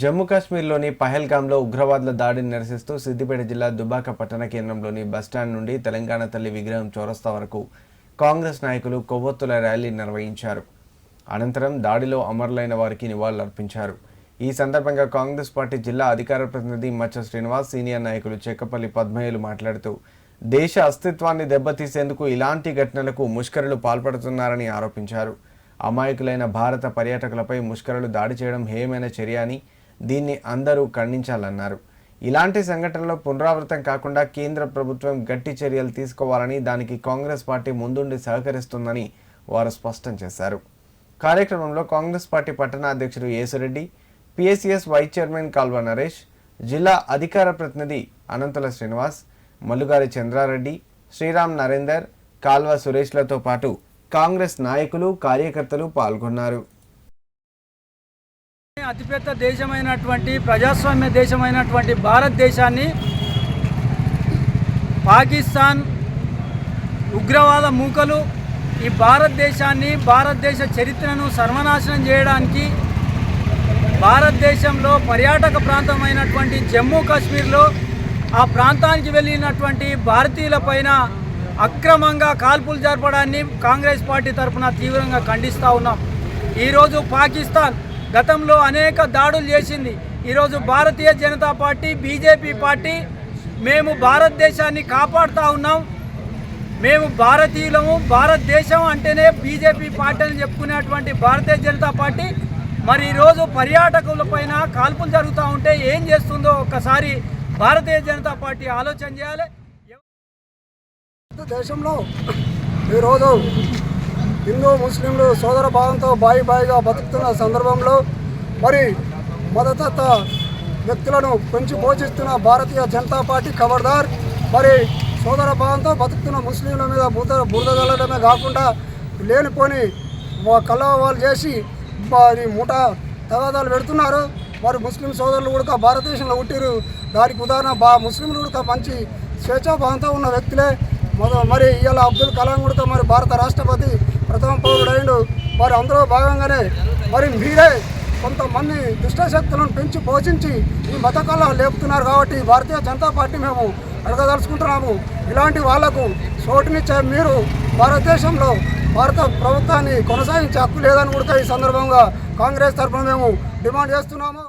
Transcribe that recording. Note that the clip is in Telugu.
జమ్మూ కాశ్మీర్లోని పహల్గాంలో ఉగ్రవాదుల దాడిని నిరసిస్తూ సిద్దిపేట జిల్లా దుబాక పట్టణ కేంద్రంలోని బస్టాండ్ నుండి తెలంగాణ తల్లి విగ్రహం చౌరస్తా వరకు కాంగ్రెస్ నాయకులు కొవ్వొత్తుల ర్యాలీ నిర్వహించారు. అనంతరం దాడిలో అమరులైన వారికి నివాళులర్పించారు. ఈ సందర్భంగా కాంగ్రెస్ పార్టీ జిల్లా అధికార ప్రతినిధి మచ్చ శ్రీనివాస్ సీనియర్ నాయకులు చెక్కపల్లి పద్మయ్యలు మాట్లాడుతూ దేశ అస్తిత్వాన్ని దెబ్బతీసేందుకు ఇలాంటి ఘటనలకు ముష్కరులు పాల్పడుతున్నారని ఆరోపించారు. అమాయకులైన భారత పర్యాటకులపై ముష్కరులు దాడి చేయడం హేయమైన చర్య అని దీన్ని అందరూ ఖండించాలన్నారు. ఇలాంటి సంఘటనలు పునరావృతం కాకుండా కేంద్ర ప్రభుత్వం గట్టి చర్యలు తీసుకోవాలని దానికి కాంగ్రెస్ పార్టీ ముందుండి సహకరిస్తుందని వారు స్పష్టం చేశారు. కార్యక్రమంలో కాంగ్రెస్ పార్టీ పట్టణ అధ్యక్షుడు Yesu Reddy PSCS vice chairman Kalva Naresh జిల్లా అధికార ప్రతినిధి అనంతుల శ్రీనివాస్ మల్లుగారి చంద్రారెడ్డి శ్రీరామ్ నరేందర్ కాల్వ సురేష్లతో పాటు కాంగ్రెస్ నాయకులు కార్యకర్తలు పాల్గొన్నారు. అతిపెద్ద దేశమైనటువంటి ప్రజాస్వామ్య దేశమైనటువంటి భారతదేశాన్ని పాకిస్తాన్ ఉగ్రవాద మూకలు ఈ భారతదేశాన్ని భారతదేశ చరిత్రను సర్వనాశనం చేయడానికి భారతదేశంలో పర్యాటక ప్రాంతమైనటువంటి జమ్మూ కాశ్మీర్లో ఆ ప్రాంతానికి వెళ్ళినటువంటి భారతీయులపైన అక్రమంగా కాల్పులు జరపడాన్ని కాంగ్రెస్ పార్టీ తరఫున తీవ్రంగా ఖండిస్తూ ఉన్నాం. ఈరోజు పాకిస్తాన్ గతంలో అనేక దాడులు చేసింది. ఈరోజు Bharatiya Janata party BJP party మేము భారతదేశాన్ని కాపాడుతూ ఉన్నాం. మేము భారతీయులము భారతదేశం అంటేనే బీజేపీ పార్టీ అని చెప్పుకునేటువంటి భారతీయ జనతా పార్టీ. మరి ఈరోజు పర్యాటకులపైన కాల్పులు జరుగుతూ ఉంటే ఏం చేస్తుందో ఒక్కసారి భారతీయ జనతా పార్టీ ఆలోచన చేయాలి. దేశంలో ఈరోజు హిందూ ముస్లింలు సోదర భావంతో బాయి బాయిగా బతుకుతున్న సందర్భంలో మరి మతతత్వ వ్యక్తులను పెంచి పోషిస్తున్న భారతీయ జనతా పార్టీ ఖబర్దార్ మరి సోదర భావంతో బతుకుతున్న ముస్లింల మీద బురద బురద చల్లడమే కాకుండా లేనిపోని కలవాళ్ళు చేసి మరి ముఠ తగాదాలు పెడుతున్నారు. మరి ముస్లిం సోదరులు కూడా భారతదేశంలో పుట్టిరు దానికి ఉదాహరణ బా ముస్లింలు కూడా మంచి స్వేచ్ఛాభావంతో ఉన్న వ్యక్తులే. మరి ఇవాళ అబ్దుల్ కలాం కూడా మరి భారత రాష్ట్రపతి ప్రథమ పౌరుడైండు వారి అందరూ భాగంగానే మరి మీరే కొంతమంది దుష్టశక్తులను పెంచి పోషించి ఈ మత లేపుతున్నారు కాబట్టి భారతీయ జనతా పార్టీ మేము అడగదలుచుకుంటున్నాము. ఇలాంటి వాళ్ళకు చోటునిచ్చే మీరు భారతదేశంలో భారత ప్రభుత్వాన్ని కొనసాగించే హక్కు లేదని కూడా ఈ సందర్భంగా కాంగ్రెస్ తరఫున మేము డిమాండ్ చేస్తున్నాము.